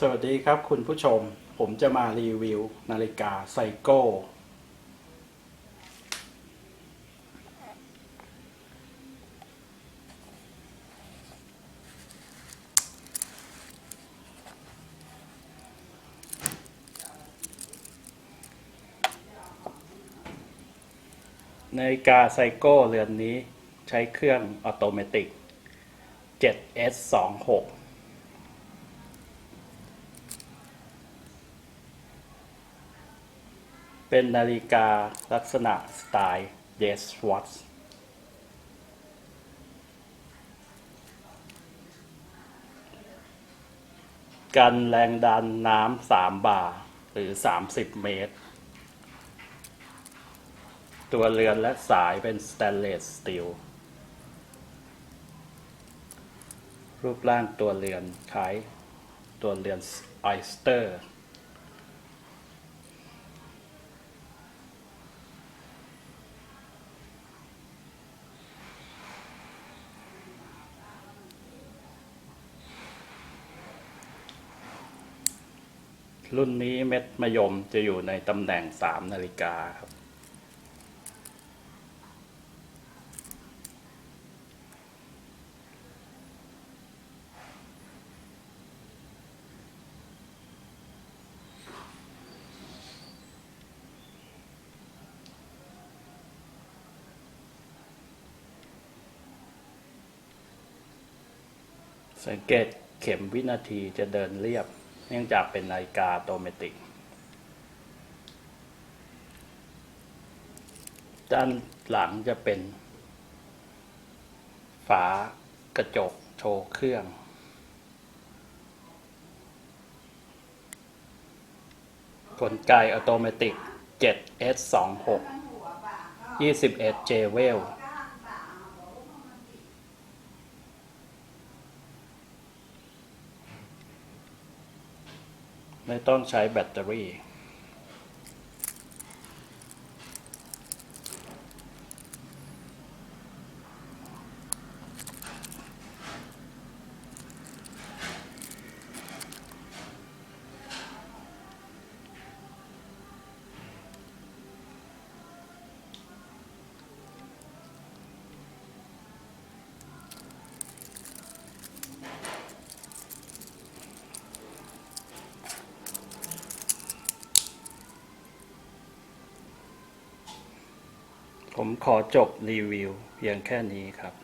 สวัสดีครับคุณผู้ชม ผมจะมารีวิว นาฬิกาไซโก้ นาฬิกาไซโก้เรือนนี้ใช้เครื่องออโตเมติก 7S26 เป็นนาฬิกาลักษณะสไตล์ Yes Watch กันแรงดันน้ำ3บาร์หรือ 30 เมตร ตัวเรือนและสายเป็นสแตนเลสสตีล รูปร่างตัวเรือนคล้ายตัวเรือนออสเตอร์ รุ่นนี้เม็ดมะยมจะอยู่ในตำแหน่ง 3 นาฬิกาครับ สังเกตเข็มวินาทีจะเดินเรียบ เนื่องจากเป็นนาฬิกาออโตเมติกด้านหลังจะเป็น ฝากระจกโชว์เครื่อง กลไกออโตเมติก 7S26 21 J w e l ไม่ต้องใช้แบตเตอรี่ ผมขอจบรีวิวเพียงแค่นี้ครับ